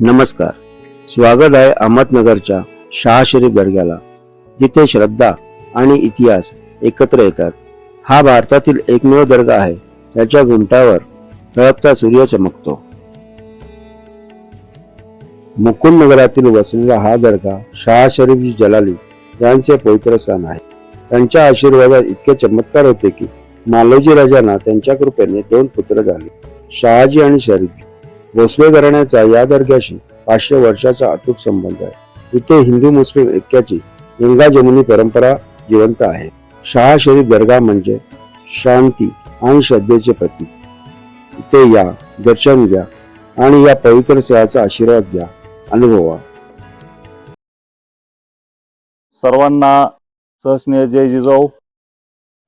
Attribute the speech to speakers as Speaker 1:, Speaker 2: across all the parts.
Speaker 1: नमस्कार. स्वागत आहे अहमदनगरच्या शाह शरीफ दर्ग्याला जिथे श्रद्धा आणि इतिहास एकत्र येतात. हा भारतातील एकमेव दर्गा आहे त्याच्या घुमटावर तळपता सूर्य चमकतो. मुकुंद नगरातील वसलेला हा दर्गा शाह शरीफ जलाली यांचे पवित्र स्थान आहे. त्यांच्या आशीर्वादात इतके चमत्कार होते की मालोजी राजांना त्यांच्या कृपेने दोन पुत्र झाले शहाजी आणि शरीफ. भोसले घराण्याचा या दर्ग्याशी पाचशे वर्षाचा अतूट संबंध आहे. इथे हिंदू मुस्लिम ऐक्याची गंगा जमुनी परंपरा जिवंत आहे. शहा शरीफ दर्गा म्हणजे शांती आणि श्रद्धेचे प्रतीक. इथे या दर्शन घ्या आणि या पवित्र स्थळाचा आशीर्वाद घ्या. अनुभवा.
Speaker 2: सर्वांना सहस्नेह जय जिजाऊ.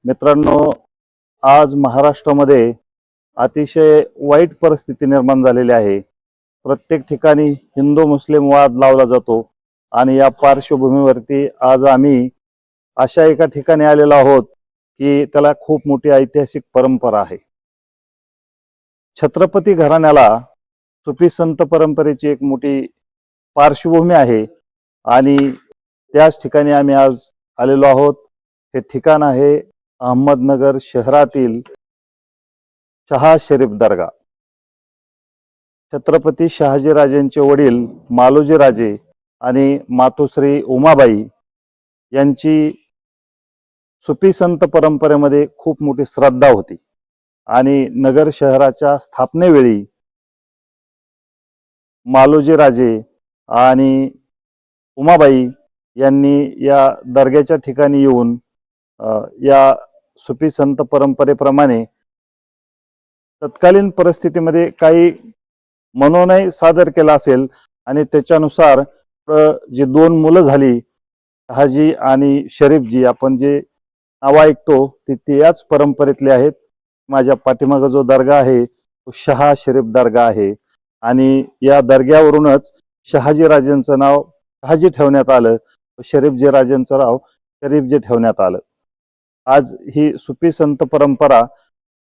Speaker 2: मित्रांनो आज महाराष्ट्रामध्ये अतिशय वाईट परिस्थिती निर्माण झालेली आहे. प्रत्येक ठिकाणी हिंदू मुस्लिम वाद लावला जातो आणि या पार्श्वभूमीवरती आज आम्ही अशा एका ठिकाणी आलेलो आहोत की त्याला खूप मोठी ऐतिहासिक परंपरा आहे. छत्रपती घराण्याला सुफी संत परंपरेची एक मोठी पार्श्वभूमी आहे आणि त्याच ठिकाणी आम्ही आज आलेलो आहोत. हे ठिकाण आहे अहमदनगर शहरातील शहा शरीफ दर्गा. छत्रपती शहाजीराजेंचे वडील मालोजीराजे आणि मातोश्री उमाबाई यांची सुफी संत परंपरेमध्ये खूप मोठी श्रद्धा होती. आणि नगर शहराच्या स्थापनेवेळी मालोजीराजे आणि उमाबाई यांनी या दर्ग्याच्या ठिकाणी येऊन या सुपी संत परंपरेप्रमाणे तत्कालीन परिस्थितीमध्ये काही मनोनय सादर केला असेल आणि त्याच्यानुसार जी दोन मुलं झाली हाजी आणि शरीफजी आपण जे नाव ऐकतो ते ते याच परंपरेतले आहेत. माझ्या पाठीमागं जो दर्गा आहे तो शहा शरीफ दर्गा आहे. आणि या दर्ग्यावरूनच शहाजी राजेंचं नाव शहाजी ठेवण्यात आलं शरीफजी राजेंचं नाव शरीफजी ठेवण्यात आलं. आज ही सुफी संत परंपरा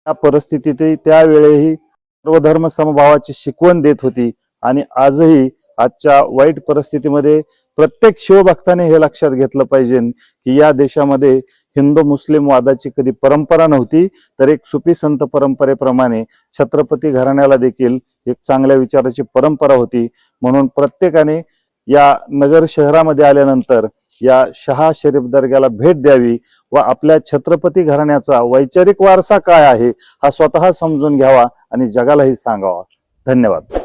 Speaker 2: त्या परिस्थितीतही त्यावेळेही सर्वधर्म समभावाची शिकवण देत होती. आणि आजही आजच्या वाईट परिस्थितीमध्ये प्रत्येक शिवभक्ताने हे लक्षात घेतलं पाहिजे की या देशामध्ये हिंदू मुस्लिम वादाची कधी परंपरा नव्हती तर एक सुपी संत परंपरेप्रमाणे छत्रपती घराण्याला देखील एक चांगल्या विचाराची परंपरा होती. म्हणून प्रत्येकाने या नगर शहरामध्ये आल्यानंतर या शहा शरीफ दर्ग्याला भेट द्यावी व आपल्या छत्रपती घराण्याचा वैचारिक वारसा काय आहे हा स्वतः समजून घ्यावा आणि जगालाही सांगावा. धन्यवाद.